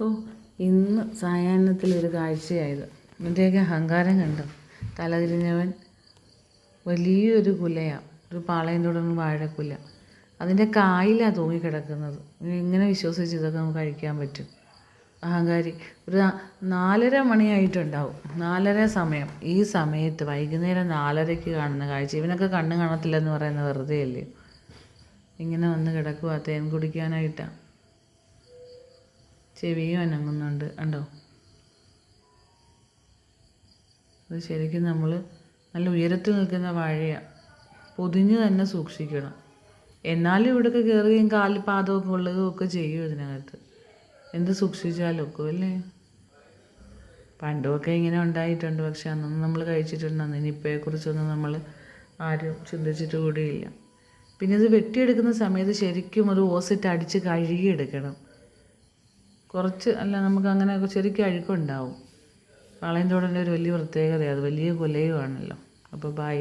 ഓ ഇന്ന് സായാഹ്നത്തിലൊരു കാഴ്ചയായത്. ഇവന്റെയൊക്കെ അഹങ്കാരം കണ്ടോ. തലതിരിഞ്ഞവൻ വലിയൊരു കുലയാണ് ഒരു പാളയം തുടങ്ങുന്ന വാഴക്കുല. അതിന്റെ കായിലാണ് തൂങ്ങിക്കിടക്കുന്നത്. ഇങ്ങനെ വിശ്വസിച്ച് ഇതൊക്കെ നമുക്ക് കഴിക്കാൻ പറ്റും? അഹങ്കാരി. ഒരു നാലര മണിയായിട്ടുണ്ടാവും. നാലര സമയം. ഈ സമയത്ത് വൈകുന്നേരം നാലരയ്ക്ക് കാണുന്ന കാഴ്ച. ഇവനൊക്കെ കണ്ണ് കാണത്തില്ലെന്ന് പറയുന്നത് വെറുതെ അല്ലേ ഇങ്ങനെ വന്ന് കിടക്കുക തേൻ കുടിക്കാനായിട്ടാണ് ചെവിയും അനങ്ങുന്നുണ്ട്. കണ്ടോ? അത് ശരിക്കും നമ്മൾ നല്ല ഉയരത്തിൽ നിൽക്കുന്ന വാഴയാണ് പൊതിഞ്ഞ് തന്നെ സൂക്ഷിക്കണം. എന്നാലും ഇവിടെയൊക്കെ കയറുകയും കാലിൽ പാദമൊക്കെ കൊള്ളുകയും ഒക്കെ ചെയ്യും ഇതിനകത്ത്. എന്ത് സൂക്ഷിച്ചാലും ഒക്കെ അല്ലേ? പണ്ടുമൊക്കെ ഇങ്ങനെ ഉണ്ടായിട്ടുണ്ട്. പക്ഷെ അന്നൊന്നും നമ്മൾ കഴിച്ചിട്ടുണ്ട് അന്ന് നിപ്പയെക്കുറിച്ചൊന്നും നമ്മൾ ആരും ചിന്തിച്ചിട്ട് കൂടിയില്ല. പിന്നെ ഇത് വെട്ടിയെടുക്കുന്ന സമയത്ത് ശരിക്കും ഒരു ഓസിട്ട് അടിച്ച് കഴുകിയെടുക്കണം. കുറച്ച് അല്ല നമുക്ക് അങ്ങനെ ശരിക്കും അഴുക്കുണ്ടാവും. പാളയംതോടന്റെ ഒരു വലിയ പ്രത്യേകതയാണ് അത് വലിയ കൊലയുമാണല്ലോ അപ്പോൾ ബായ്